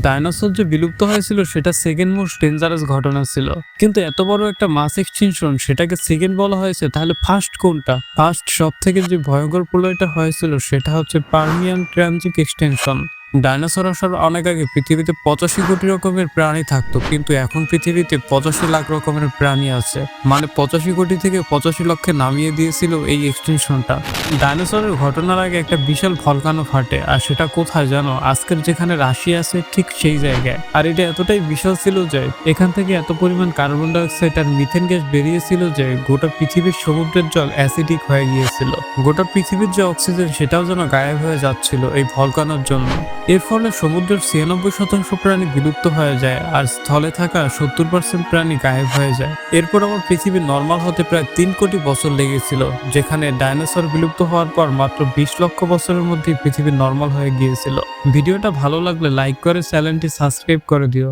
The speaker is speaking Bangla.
ডাইনোসর যে বিলুপ্ত হয়েছিল, সেটা সেকেন্ড মোস্ট ডেঞ্জারাস ঘটনা ছিল। কিন্তু এত বড় একটা মাস এক্সটেনশন সেটাকে সেকেন্ড বলা হয়েছে, তাহলে ফার্স্ট কোনটা? ফার্স্ট সব থেকে যে ভয়ঙ্কর প্রলয়টা হয়েছিল, সেটা হচ্ছে পার্মিয়ান ট্রানজিক এক্সটেনশন ডাইনোসর আসার অনেক আগে পৃথিবীতে পঁচাশি কোটি রকমের প্রাণী থাকতো, কিন্তু এখন পৃথিবীতে পঁচাশি লাখ রকমের প্রাণী আছে। মানে পঁচাশি কোটি থেকে পঁচাশি লক্ষে নামিয়ে দিয়েছিল এই এক্সটেনশনটা। ডাইনোসরের ঘটনার আগে একটা বিশাল ভলকানো ফাটে, আর সেটা কোথায় জানো? আজকের যেখানে রাশিয়া আছে ঠিক সেই জায়গায়। আর এটা এতটাই বিশাল ছিল যে, এখান থেকে এত পরিমাণ কার্বন ডাইঅক্সাইড আর মিথেন গ্যাস বেরিয়েছিল যে, গোটা পৃথিবীর সমুদ্রের জল অ্যাসিডিক হয়ে গিয়েছিল। গোটা পৃথিবীর যে অক্সিজেন, সেটাও যেন গায়েব হয়ে যাচ্ছিল এই ভলকানোর জন্য। এর ফলে সমুদ্রের ছিয়ানব্বই শতাংশ প্রাণী বিলুপ্ত হয়ে যায় আর স্থলে থাকা সত্তর পার্সেন্ট প্রাণী গায়েব হয়ে যায়। এরপর আমার পৃথিবী নর্মাল হতে প্রায় তিন কোটি বছর লেগেছিল, যেখানে ডাইনোসর বিলুপ্ত হওয়ার পর মাত্র বিশ লক্ষ বছরের মধ্যে পৃথিবী নর্মাল হয়ে গিয়েছিল। ভিডিওটা ভালো লাগলে লাইক করে চ্যানেলটি সাবস্ক্রাইব করে দিও।